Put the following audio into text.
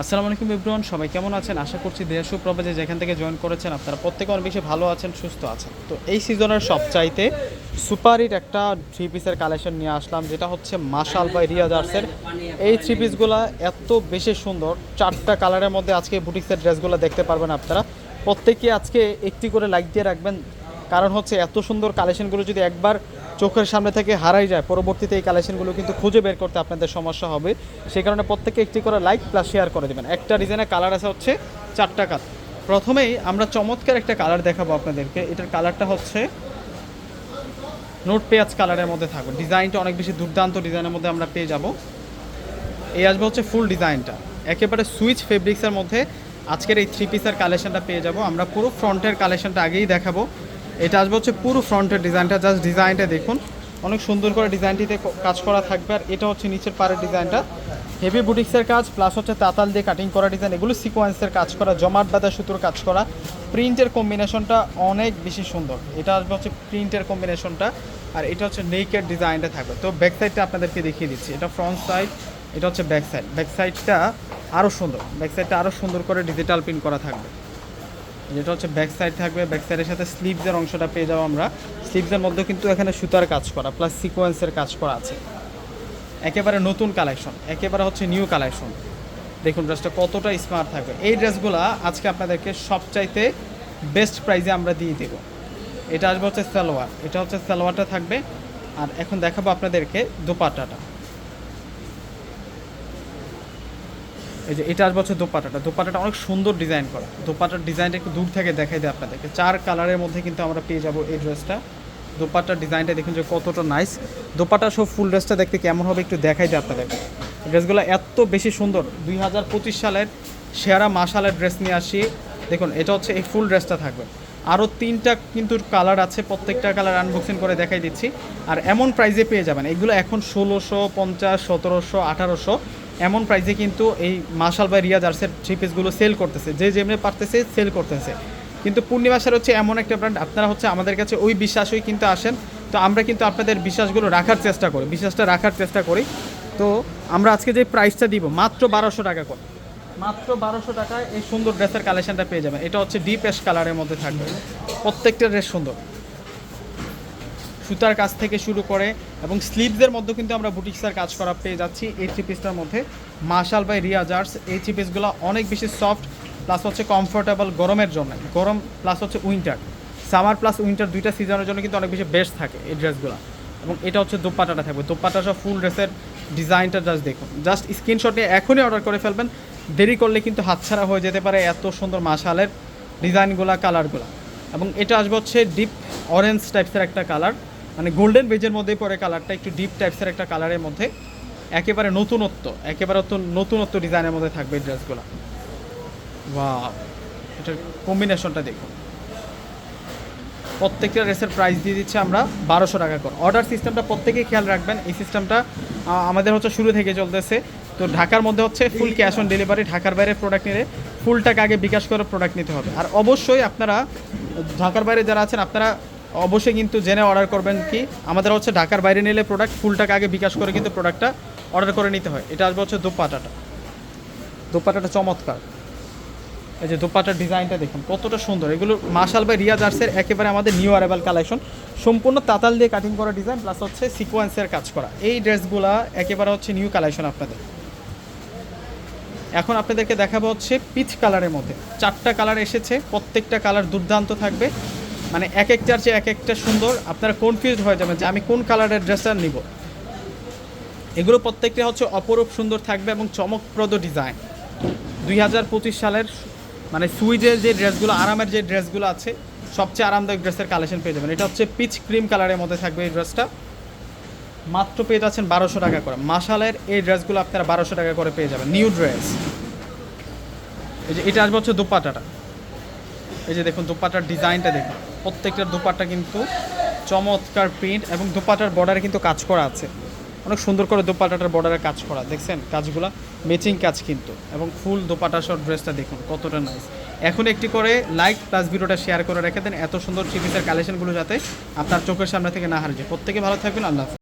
আসসালামু আলাইকুম ইব্রান সবাই কেমন আছেন? আশা করছি দেশ প্রবাজে যেখান থেকে জয়েন করেছেন আপনারা প্রত্যেকে অনেক বেশি ভালো আছেন, সুস্থ আছেন। তো এই সিজনের সবচাইতে সুপার হিট একটা থ্রি পিসের কালেকশন নিয়ে আসলাম, যেটা হচ্ছে মাশাল বাই রিয়া জার্সের এই থ্রি পিসগুলো এত বেশি সুন্দর, চারটা কালারের মধ্যে আজকে বুটিক্সের ড্রেসগুলো দেখতে পারবেন আপনারা। প্রত্যেকে আজকে একটি করে লাইক দিয়ে রাখবেন, কারণ হচ্ছে এত সুন্দর কালেকশনগুলো যদি একবার চোখের সামনে থেকে হারাই যায়। পরবর্তীতে এই কালেকশনগুলো কিন্তু খুঁজে বের করতে আপনাদের সমস্যা হবে। সেই কারণে প্রত্যেকে একটি করে লাইক প্লাস শেয়ার করে দেবেন। একটা ডিজাইনের কালার আছে হচ্ছে চারটা কালার প্রথমেই আমরা চমৎকার একটা কালার দেখাবো আপনাদেরকে। এটার কালারটা হচ্ছে নোট পেঁয়াজ কালারের মধ্যে থাকবে ডিজাইনটা অনেক বেশি দুর্দান্ত ডিজাইনের মধ্যে আমরা পেয়ে যাব। এই আসবে হচ্ছে ফুল ডিজাইনটা। একেবারে সুইচ ফেব্রিক্সের মধ্যে আজকের এই থ্রি পিসের কালেকশনটা পেয়ে যাব। আমরা পুরো ফ্রন্টের কালেকশনটা আগেই দেখাবো। এটা আসবে হচ্ছে পুরো ফ্রন্টের ডিজাইনটা জাস্ট ডিজাইনটা দেখুন। অনেক সুন্দর করে ডিজাইনটিতে কাজ করা থাকবে আর এটা হচ্ছে নিচের পাড়ের ডিজাইনটা। হেভি বুটিক্সের কাজ প্লাস হচ্ছে তাতাল দিয়ে কাটিং করা ডিজাইন এগুলো সিকোয়েন্সের কাজ করা, জমাট বাঁধা সুতোর কাজ করা। প্রিন্টের কম্বিনেশনটা অনেক বেশি সুন্দর। এটা আসবে হচ্ছে প্রিন্টের কম্বিনেশনটা আর এটা হচ্ছে নেকের ডিজাইনটা থাকবে। তো ব্যাক সাইডটা আপনাদেরকে দেখিয়ে দিচ্ছি। এটা ফ্রন্ট সাইড এটা হচ্ছে ব্যাক সাইড ব্যাক সাইডটা আরও সুন্দর। ব্যাক সাইডটা আরও সুন্দর করে ডিজিটাল প্রিন্ট করা থাকবে। যেটা হচ্ছে ব্যাক সাইড থাকবে ব্যাক সাইডের সাথে স্লিভসের অংশটা পেয়ে যাব আমরা। স্লিভসের মধ্যে কিন্তু এখানে সুতার কাজ করা প্লাস সিকোয়েন্সের কাজ করা আছে। একেবারে নতুন কালেকশন একেবারে হচ্ছে নিউ কালেকশন দেখুন ড্রেসটা কতটা স্মার্ট থাকবে। এই ড্রেসগুলো আজকে আপনাদেরকে সবচাইতে বেস্ট প্রাইজে আমরা দিয়ে দেবো। এটা আসবে হচ্ছে সালোয়ার, এটা হচ্ছে সালোয়ারটা থাকবে। আর এখন দেখাবো আপনাদেরকে দোপাট্টাটা। এই যে এটা আসবে হচ্ছে দোপাটাটা দোপাটাটা অনেক সুন্দর ডিজাইন করা। দোপাটার ডিজাইনটা একটু দূর থেকে দেখাই দেয় আপনাদেরকে। চার কালারের মধ্যে কিন্তু আমরা পেয়ে যাব এই ড্রেসটা দোপাটার ডিজাইনটা দেখুন যে কতটা নাইস দোপাটা সব ফুল ড্রেসটা দেখতে কেমন হবে একটু দেখাই দেয় আপনাদেরকে। ড্রেসগুলো এত বেশি সুন্দর। দুই হাজার পঁচিশ সালের সেরা মাসালের ড্রেস নিয়ে আসি দেখুন, এটা হচ্ছে এই ফুল ড্রেসটা থাকবে। আরও তিনটা কিন্তু কালার আছে, প্রত্যেকটা কালার আনবক্সিং করে দেখাই দিচ্ছি। আর এমন প্রাইজে পেয়ে যাবেন। এগুলো এখন ষোলোশো পঞ্চাশ, সতেরোশো, আঠারোশো। এমন প্রাইজে কিন্তু এই মার্শাল বা রিয়া জার্সের থ্রি পিসগুলো সেল করতেছে, যে যেমনি পারতেছে সেল করতেছে। কিন্তু পূর্ণিমাসার হচ্ছে এমন একটা ব্র্যান্ড আপনারা হচ্ছে আমাদের কাছে ওই বিশ্বাসই কিন্তু আসেন। তো আমরা কিন্তু আপনাদের বিশ্বাসগুলো রাখার চেষ্টা করি, বিশ্বাসটা রাখার চেষ্টা করি। তো আমরা আজকে যে প্রাইসটা দিব, মাত্র বারোশো টাকা করে। মাত্র বারোশো টাকায় এই সুন্দর ড্রেসের কালেকশনটা পেয়ে যাবেন। এটা হচ্ছে ডিপ এস কালারের মধ্যে থাকবে। প্রত্যেকটা ড্রেস সুন্দর। সুতার কাজ থেকে শুরু করে এবং স্লিভসের মধ্যে কিন্তু আমরা বুটিক্সের কাজ করা পেয়ে যাচ্ছি এই থ্রি পিসটার মধ্যে। মার্শাল বাই রিয়া জার্স এই থ্রি পিসগুলো অনেক বেশি সফট প্লাস হচ্ছে কমফোর্টেবল গরমের জন্য। গরম প্লাস হচ্ছে উইন্টার সামার প্লাস উইন্টার দুইটা সিজনের জন্য কিন্তু অনেক বেশি বেস্ট থাকে এই ড্রেসগুলো এবং এটা হচ্ছে দোপাটাটা থাকবে। দোপাটা সব ফুল ড্রেসের ডিজাইনটা জাস্ট দেখুন। জাস্ট স্ক্রিনশট নিয়ে এখনই অর্ডার করে ফেলবেন। দেরি করলে কিন্তু হাতছাড়া হয়ে যেতে পারে এত সুন্দর মাশালের ডিজাইনগুলা কালারগুলা এবং এটা আসবে হচ্ছে ডিপ অরেঞ্জ টাইপসের একটা কালার মানে গোল্ডেন বেজের মধ্যেই পড়ে কালারটা একটু ডিপ টাইপসের একটা কালারের মধ্যে একেবারে নতুনত্ব একেবারে নতুনত্ব ডিজাইনের মধ্যে থাকবে ড্রেসগুলো বা এটার কম্বিনেশনটা দেখুন। প্রত্যেকটা ড্রেসের প্রাইস দিয়ে দিচ্ছে আমরা বারোশো টাকা করে। অর্ডার সিস্টেমটা প্রত্যেকেই খেয়াল রাখবেন, এই সিস্টেমটা আমাদের হচ্ছে শুরু থেকে চলতেছে। তো ঢাকার মধ্যে হচ্ছে ফুল ক্যাশ অন ডেলিভারি ঢাকার বাইরে প্রোডাক্ট নিলে ফুল টাকা আগে বিকাশ করে প্রোডাক্ট নিতে হবে। আর অবশ্যই আপনারা ঢাকার বাইরে যারা আছেন, আপনারা অবশ্যই কিন্তু জেনে অর্ডার করবেন কি? আমাদের হচ্ছে ঢাকার বাইরে নিলে প্রোডাক্ট ফুল টাকা আগে বিকাশ করে কিন্তু প্রোডাক্টটা অর্ডার করে নিতে হয়। এটা আসবে হচ্ছে দোপাটাটা। দোপাটাটা চমৎকার। এই যে দোপাটার ডিজাইনটা দেখুন, কতটা সুন্দর। এগুলো মার্শাল বাই রিয়া জার্সের একেবারে আমাদের নিউ অ্যারাইভাল কালেকশন সম্পূর্ণ তাতাল দিয়ে কাটিং করা ডিজাইন প্লাস হচ্ছে সিকোয়েন্সের কাজ করা। এই ড্রেসগুলা একেবারে হচ্ছে নিউ কালেকশন আপনাদের। এখন আপনাদেরকে দেখাবো হচ্ছে পিচ কালারের মধ্যে। চারটা কালার এসেছে, প্রত্যেকটা কালার দুর্দান্ত থাকবে। মানে এক একটার চেয়ে এক একটা সুন্দর, আপনারা কনফিউজ হয়ে যাবেন যে আমি কোন কালারের ড্রেসটা নিব। এগুলো প্রত্যেকটা হচ্ছে অপরূপ সুন্দর থাকবে এবং চমকপ্রদ ডিজাইন দুই হাজার পঁচিশ সালের মানে সুইজের যে ড্রেসগুলো আরামের যে ড্রেসগুলো আছে, সবচেয়ে আরামদায়ক ড্রেসের কালেকশন পেয়ে যাবেন। এটা হচ্ছে পিচ ক্রিম কালারের মধ্যে থাকবে এই ড্রেসটা মাত্র পেয়ে যাচ্ছেন বারোশো টাকা করে। মাসালের এই ড্রেসগুলো আপনারা বারোশো টাকা করে পেয়ে যাবেন। নিউ ড্রেস এই যে, এটা আসবে হচ্ছে দোপাটাটা। এই যে দেখুন, দোপাটার ডিজাইনটা দেখুন। প্রত্যেকটার দোপাট্টা কিন্তু চমৎকার প্রিন্ট এবং দোপাটার বর্ডারে কিন্তু কাজ করা আছে। অনেক সুন্দর করে দোপাটাটার বর্ডারে কাজ করা, দেখছেন? কাজগুলো ম্যাচিং কাজ কিন্তু। এবং ফুল দোপাটা সব ড্রেসটা দেখুন, কতটা নাইস এখন একটি করে লাইক প্লাস ভিডিওটা শেয়ার করে রেখে দেন। এত সুন্দর থ্রি কালেকশনগুলো যাতে আপনার চোখের সামনে থেকে না হারিয়ে প্রত্যেকে ভালো থাকবেন, আল্লাহ।